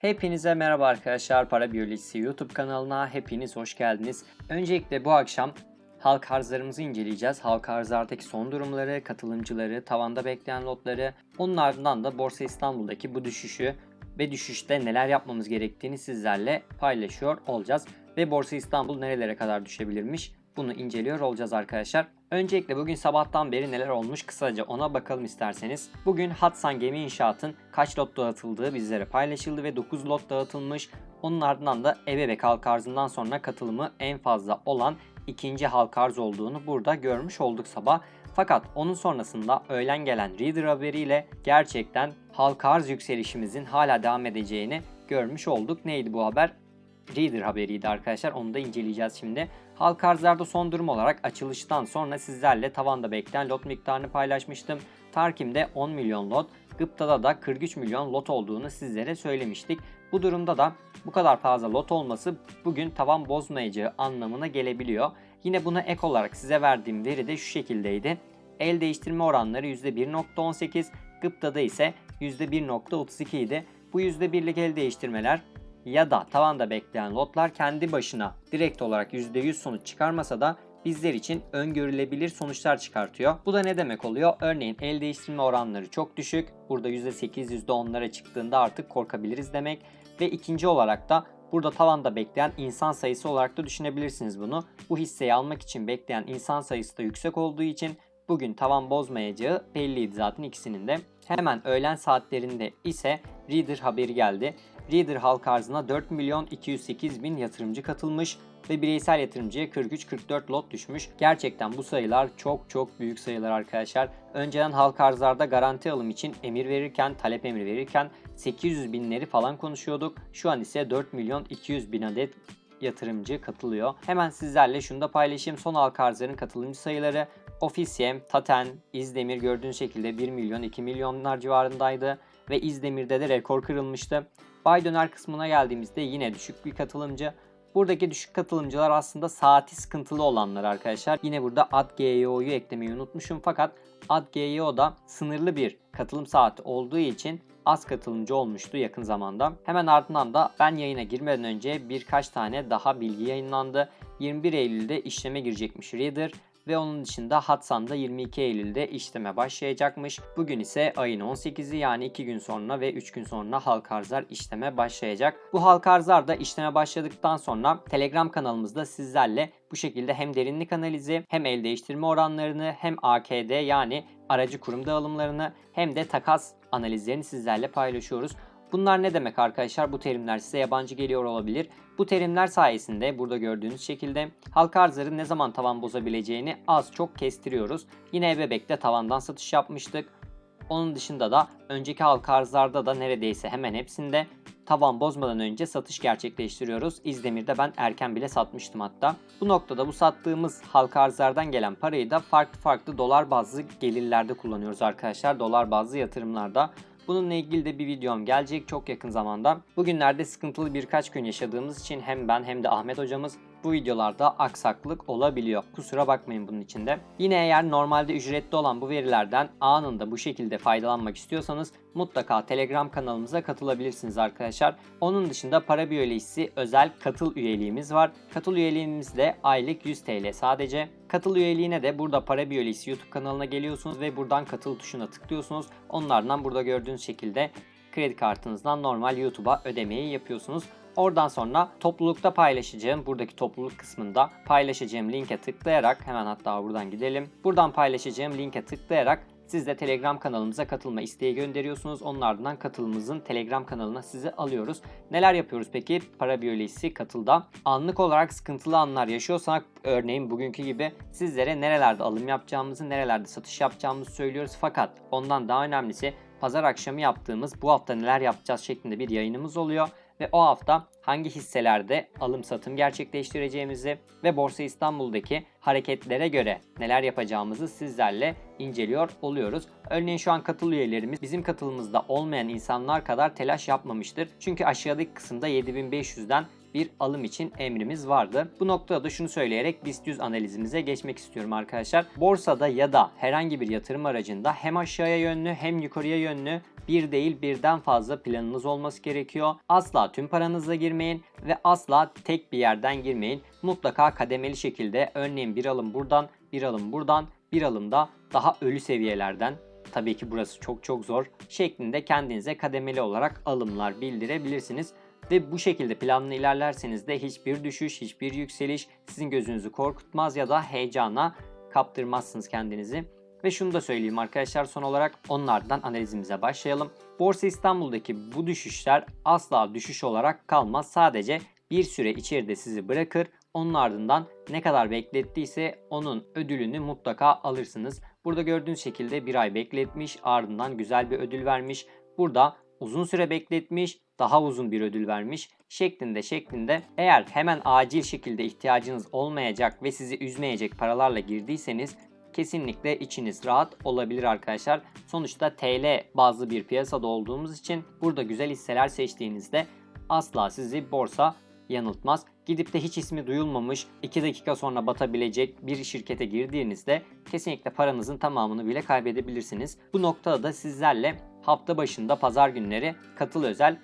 Hepinize merhaba arkadaşlar. Para Biyolojisi YouTube kanalına hepiniz hoş geldiniz. Öncelikle bu akşam halk arzlarımızı inceleyeceğiz. Halk arzlardaki son durumları, katılımcıları, tavanda bekleyen lotları, onun ardından da Borsa İstanbul'daki bu düşüşü ve düşüşte neler yapmamız gerektiğini sizlerle paylaşıyor olacağız. Ve Borsa İstanbul nerelere kadar düşebilirmiş bunu inceliyor olacağız arkadaşlar. Öncelikle bugün sabahtan beri neler olmuş kısaca ona bakalım isterseniz. Bugün Hatsan Gemi İnşaat'ın kaç lot dağıtıldığı bizlere paylaşıldı ve 9 lot dağıtılmış. Onun ardından da Ebebek halk arzından sonra katılımı en fazla olan ikinci halk arz olduğunu burada görmüş olduk sabah. Fakat onun sonrasında öğlen gelen Reader haberiyle gerçekten halk arz yükselişimizin hala devam edeceğini görmüş olduk. Neydi bu haber? Reader haberiydi arkadaşlar. Onu da inceleyeceğiz şimdi. Halk arzlarda son durum olarak açılıştan sonra sizlerle tavanda bekleyen lot miktarını paylaşmıştım. Tarkim'de 10 milyon lot, Gıpta'da da 43 milyon lot olduğunu sizlere söylemiştik. Bu durumda da bu kadar fazla lot olması bugün tavan bozmayacağı anlamına gelebiliyor. Yine buna ek olarak size verdiğim veri de şu şekildeydi. El değiştirme oranları %1.18, Gıpta'da ise %1.32 idi. Bu %1'lik el değiştirmeler ya da tavanda bekleyen lotlar kendi başına direkt olarak %100 sonuç çıkarmasa da bizler için öngörülebilir sonuçlar çıkartıyor. Bu da ne demek oluyor? Örneğin el değiştirme oranları çok düşük. Burada %8, %10'lara çıktığında artık korkabiliriz demek. Ve ikinci olarak da burada tavanda bekleyen insan sayısı olarak da düşünebilirsiniz bunu. Bu hisseyi almak için bekleyen insan sayısı da yüksek olduğu için bugün tavan bozmayacağı belliydi zaten ikisinin de. Hemen öğlen saatlerinde ise Reader haberi geldi. Reader halk arzına 4 milyon 208 bin yatırımcı katılmış ve bireysel yatırımcıya 43-44 lot düşmüş. Gerçekten bu sayılar çok çok büyük sayılar arkadaşlar. Önceden halk arzlarda garanti alım için emir verirken, talep emri verirken 800 binleri falan konuşuyorduk. Şu an ise 4 milyon 200 bin adet yatırımcı katılıyor. Hemen sizlerle şunu da paylaşayım. Son halk arzların katılımcı sayıları Ofisiyem, Taten, İzdemir gördüğünüz şekilde 1 milyon 2 milyonlar civarındaydı ve İzdemir'de de rekor kırılmıştı. Bay döner kısmına geldiğimizde yine düşük bir katılımcı. Buradaki düşük katılımcılar aslında saati sıkıntılı olanlar arkadaşlar. Yine burada AdGEO'yu eklemeyi unutmuşum fakat AdGEO'da sınırlı bir katılım saati olduğu için az katılımcı olmuştu yakın zamanda. Hemen ardından da ben yayına girmeden önce birkaç tane daha bilgi yayınlandı. 21 Eylül'de işleme girecekmiş Reader ve onun dışında Hatsan'da 22 Eylül'de işleme başlayacakmış. Bugün ise ayın 18'i yani 2 gün sonra ve 3 gün sonra halk arzlar işleme başlayacak. Bu halk arzlar da işleme başladıktan sonra Telegram kanalımızda sizlerle bu şekilde hem derinlik analizi hem el değiştirme oranlarını hem AKD yani aracı kurum dağılımlarını hem de takas analizlerini sizlerle paylaşıyoruz. Bunlar ne demek arkadaşlar? Bu terimler size yabancı geliyor olabilir. Bu terimler sayesinde burada gördüğünüz şekilde halka arzların ne zaman tavan bozabileceğini az çok kestiriyoruz. Yine Ebebek'te tavandan satış yapmıştık. Onun dışında da önceki halka arzlarda da neredeyse hemen hepsinde tavan bozmadan önce satış gerçekleştiriyoruz. İzdemir'de ben erken bile satmıştım hatta. Bu noktada bu sattığımız halka arzlardan gelen parayı da farklı farklı dolar bazlı gelirlerde kullanıyoruz arkadaşlar. Dolar bazlı yatırımlarda. Bununla ilgili de bir videom gelecek çok yakın zamanda. Bugünlerde sıkıntılı birkaç gün yaşadığımız için hem ben hem de Ahmet hocamız bu videolarda aksaklık olabiliyor. Kusura bakmayın bunun içinde. Yine eğer normalde ücretli olan bu verilerden anında bu şekilde faydalanmak istiyorsanız mutlaka Telegram kanalımıza katılabilirsiniz arkadaşlar. Onun dışında para biyolojisi özel katıl üyeliğimiz var. Katıl üyeliğimizde aylık 100 TL sadece. Katıl üyeliğine de burada para biyolojisi YouTube kanalına geliyorsunuz ve buradan katıl tuşuna tıklıyorsunuz. Onlardan burada gördüğünüz şekilde kredi kartınızdan normal YouTube'a ödemeyi yapıyorsunuz. Oradan sonra toplulukta paylaşacağım buradaki topluluk kısmında paylaşacağım linke tıklayarak hemen hatta buradan gidelim. Buradan paylaşacağım linke tıklayarak siz de Telegram kanalımıza katılma isteği gönderiyorsunuz. Onun ardından katılımımızın Telegram kanalına sizi alıyoruz. Neler yapıyoruz peki? Para biyolojisi katılda. Anlık olarak sıkıntılı anlar yaşıyorsak örneğin bugünkü gibi sizlere nerelerde alım yapacağımızı, nerelerde satış yapacağımızı söylüyoruz. Fakat ondan daha önemlisi pazar akşamı yaptığımız bu hafta neler yapacağız şeklinde bir yayınımız oluyor ve o hafta hangi hisselerde alım satım gerçekleştireceğimizi ve Borsa İstanbul'daki hareketlere göre neler yapacağımızı sizlerle inceliyor oluyoruz. Örneğin şu an katıl üyelerimiz bizim katılımımızda olmayan insanlar kadar telaş yapmamıştır. Çünkü aşağıdaki kısımda 7500'den bir alım için emrimiz vardı. Bu noktada da şunu söyleyerek BIST 100 analizimize geçmek istiyorum arkadaşlar. Borsada ya da herhangi bir yatırım aracında hem aşağıya yönlü hem yukarıya yönlü bir değil birden fazla planınız olması gerekiyor. Asla tüm paranızla girmeyin ve asla tek bir yerden girmeyin. Mutlaka kademeli şekilde örneğin bir alım buradan, bir alım buradan, bir alım da daha ölü seviyelerden tabii ki burası çok çok zor şeklinde kendinize kademeli olarak alımlar bildirebilirsiniz. Ve bu şekilde planlı ilerlerseniz de hiçbir düşüş, hiçbir yükseliş sizin gözünüzü korkutmaz ya da heyecana kaptırmazsınız kendinizi. Ve şunu da söyleyeyim arkadaşlar son olarak onlardan analizimize başlayalım. Borsa İstanbul'daki bu düşüşler asla düşüş olarak kalmaz. Sadece bir süre içeride sizi bırakır. Onun ardından ne kadar beklettiyse onun ödülünü mutlaka alırsınız. Burada gördüğünüz şekilde bir ay bekletmiş ardından güzel bir ödül vermiş. Burada uzun süre bekletmiş daha uzun bir ödül vermiş şeklinde şeklinde eğer hemen acil şekilde ihtiyacınız olmayacak ve sizi üzmeyecek paralarla girdiyseniz kesinlikle içiniz rahat olabilir arkadaşlar. Sonuçta TL bazlı bir piyasada olduğumuz için burada güzel hisseler seçtiğinizde asla sizi borsa yanıltmaz. Gidip de hiç ismi duyulmamış 2 dakika sonra batabilecek bir şirkete girdiğinizde kesinlikle paranızın tamamını bile kaybedebilirsiniz. Bu noktada da sizlerle hafta başında pazar günleri katıl özel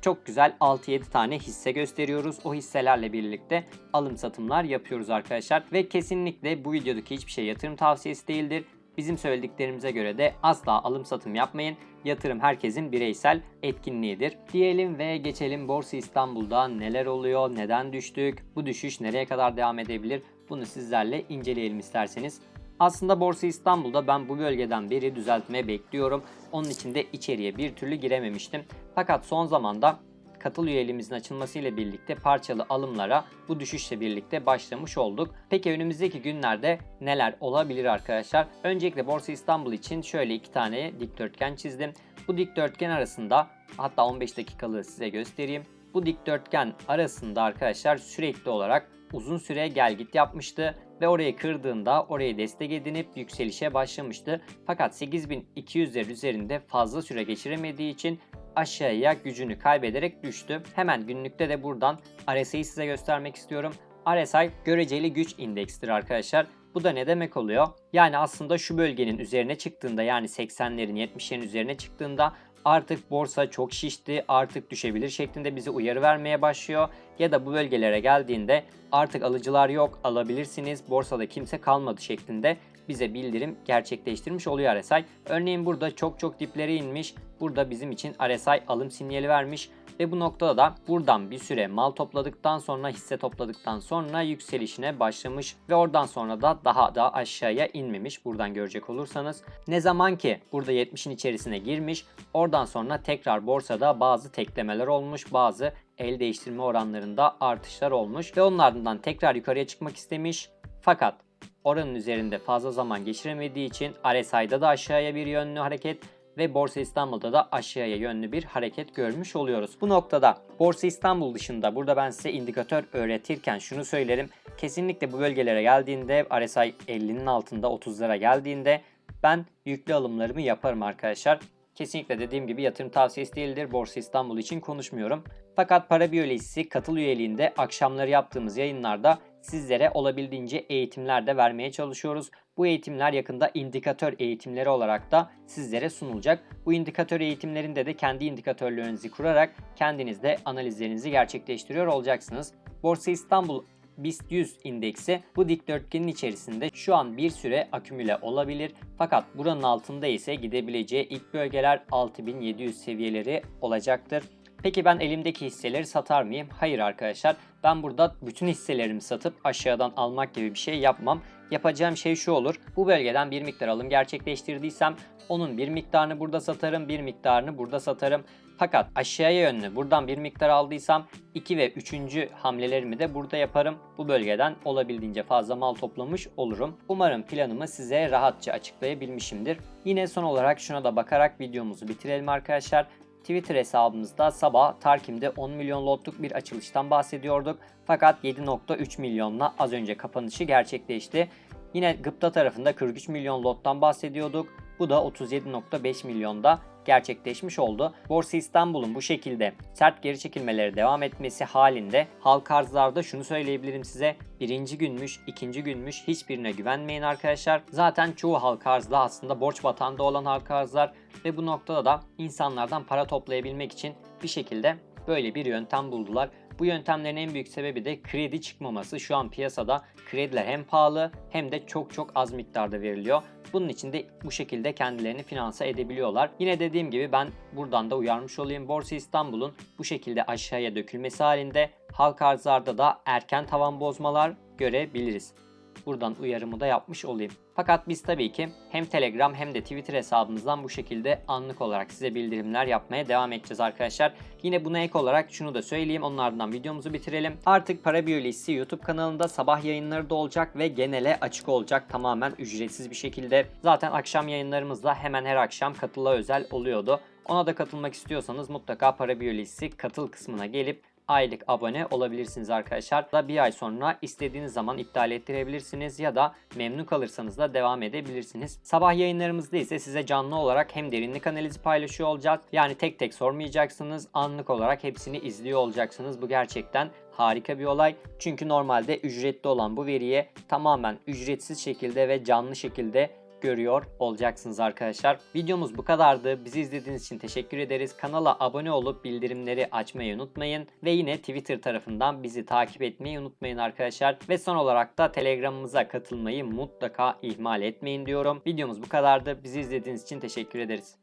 çok güzel 6-7 tane hisse gösteriyoruz. O hisselerle birlikte alım satımlar yapıyoruz arkadaşlar. Ve kesinlikle bu videodaki hiçbir şey yatırım tavsiyesi değildir. Bizim söylediklerimize göre de asla alım satım yapmayın. Yatırım herkesin bireysel etkinliğidir. Diyelim ve geçelim Borsa İstanbul'da neler oluyor, neden düştük, bu düşüş nereye kadar devam edebilir? Bunu sizlerle inceleyelim isterseniz. Aslında Borsa İstanbul'da ben bu bölgeden beri düzeltme bekliyorum. Onun için de içeriye bir türlü girememiştim. Fakat son zamanda katıl üyeliğimizin açılmasıyla birlikte parçalı alımlara bu düşüşle birlikte başlamış olduk. Peki önümüzdeki günlerde neler olabilir arkadaşlar? Öncelikle Borsa İstanbul için şöyle iki tane dikdörtgen çizdim. Bu dikdörtgen arasında hatta 15 dakikalığı size göstereyim. Bu dikdörtgen arasında arkadaşlar sürekli olarak uzun süre gel git yapmıştı ve orayı kırdığında orayı destek edinip yükselişe başlamıştı. Fakat 8200'ler üzerinde fazla süre geçiremediği için aşağıya gücünü kaybederek düştü. Hemen günlükte de buradan RSI'yi size göstermek istiyorum. RSI göreceli güç indekstir arkadaşlar. Bu da ne demek oluyor? Yani aslında şu bölgenin üzerine çıktığında yani 80'lerin 70'lerin üzerine çıktığında artık borsa çok şişti, artık düşebilir şeklinde bize uyarı vermeye başlıyor. Ya da bu bölgelere geldiğinde artık alıcılar yok, alabilirsiniz, borsada kimse kalmadı şeklinde bize bildirim gerçekleştirmiş oluyor RSI. Örneğin burada çok çok diplere inmiş. Burada bizim için RSI alım sinyali vermiş ve bu noktada da buradan bir süre mal topladıktan sonra hisse topladıktan sonra yükselişine başlamış ve oradan sonra da daha da aşağıya inmemiş buradan görecek olursanız. Ne zaman ki burada 70'in içerisine girmiş oradan sonra tekrar borsada bazı teklemeler olmuş bazı el değiştirme oranlarında artışlar olmuş ve onun ardından tekrar yukarıya çıkmak istemiş fakat oranın üzerinde fazla zaman geçiremediği için RSI'da da aşağıya bir yönlü hareket ve Borsa İstanbul'da da aşağıya yönlü bir hareket görmüş oluyoruz. Bu noktada Borsa İstanbul dışında burada ben size indikatör öğretirken şunu söylerim. Kesinlikle bu bölgelere geldiğinde RSI 50'nin altında 30'lara geldiğinde ben yüklü alımlarımı yaparım arkadaşlar. Kesinlikle dediğim gibi yatırım tavsiyesi değildir. Borsa İstanbul için konuşmuyorum. Fakat para biyolojisi katıl üyeliğinde akşamları yaptığımız yayınlarda sizlere olabildiğince eğitimler de vermeye çalışıyoruz. Bu eğitimler yakında indikatör eğitimleri olarak da sizlere sunulacak. Bu indikatör eğitimlerinde de kendi indikatörlerinizi kurarak kendiniz de analizlerinizi gerçekleştiriyor olacaksınız. Borsa İstanbul BIST 100 indeksi bu dikdörtgenin içerisinde şu an bir süre akümüle olabilir. Fakat buranın altında ise gidebileceği ilk bölgeler 6700 seviyeleri olacaktır. Peki ben elimdeki hisseleri satar mıyım? Hayır arkadaşlar. Ben burada bütün hisselerimi satıp aşağıdan almak gibi bir şey yapmam. Yapacağım şey şu olur. Bu bölgeden bir miktar alım gerçekleştirdiysem onun bir miktarını burada satarım, bir miktarını burada satarım. Fakat aşağıya yönlü buradan bir miktar aldıysam 2 ve 3. hamlelerimi de burada yaparım. Bu bölgeden olabildiğince fazla mal toplamış olurum. Umarım planımı size rahatça açıklayabilmişimdir. Yine son olarak şuna da bakarak videomuzu bitirelim arkadaşlar. Twitter hesabımızda sabah Tarkim'de 10 milyon lotluk bir açılıştan bahsediyorduk. Fakat 7.3 milyonla az önce kapanışı gerçekleşti. Yine Gıpta tarafında 43 milyon lottan bahsediyorduk. Bu da 37.5 milyonda gerçekleşmiş oldu. Borsa İstanbul'un bu şekilde sert geri çekilmeleri devam etmesi halinde halka arzlarda şunu söyleyebilirim size. Birinci günmüş, ikinci günmüş hiçbirine güvenmeyin arkadaşlar. Zaten çoğu halka arzda aslında borç batağında olan halka arzlar ve bu noktada da insanlardan para toplayabilmek için bir şekilde böyle bir yöntem buldular. Bu yöntemlerin en büyük sebebi de kredi çıkmaması. Şu an piyasada krediler hem pahalı hem de çok çok az miktarda veriliyor. Bunun için de bu şekilde kendilerini finanse edebiliyorlar. Yine dediğim gibi ben buradan da uyarmış olayım. Borsa İstanbul'un bu şekilde aşağıya dökülmesi halinde halka arzlarda da erken tavan bozmalar görebiliriz. Buradan uyarımı da yapmış olayım. Fakat biz tabii ki hem Telegram hem de Twitter hesabımızdan bu şekilde anlık olarak size bildirimler yapmaya devam edeceğiz arkadaşlar. Yine buna ek olarak şunu da söyleyeyim. Onun ardından videomuzu bitirelim. Artık Para Biyolojisi YouTube kanalında sabah yayınları da olacak ve genele açık olacak. Tamamen ücretsiz bir şekilde. Zaten akşam yayınlarımızda hemen her akşam katıla özel oluyordu. Ona da katılmak istiyorsanız mutlaka Para Biyolojisi katıl kısmına gelip aylık abone olabilirsiniz arkadaşlar. Da bir ay sonra istediğiniz zaman iptal ettirebilirsiniz ya da memnun kalırsanız da devam edebilirsiniz. Sabah yayınlarımızda ise size canlı olarak hem derinlik analizi paylaşıyor olacağız. Yani tek tek sormayacaksınız. Anlık olarak hepsini izliyor olacaksınız. Bu gerçekten harika bir olay. Çünkü normalde ücretli olan bu veriye tamamen ücretsiz şekilde ve canlı şekilde görüyor olacaksınız arkadaşlar. Videomuz bu kadardı. Bizi izlediğiniz için teşekkür ederiz. Kanala abone olup bildirimleri açmayı unutmayın. Ve yine Twitter tarafından bizi takip etmeyi unutmayın arkadaşlar. Ve son olarak da Telegram'ımıza katılmayı mutlaka ihmal etmeyin diyorum. Videomuz bu kadardı. Bizi izlediğiniz için teşekkür ederiz.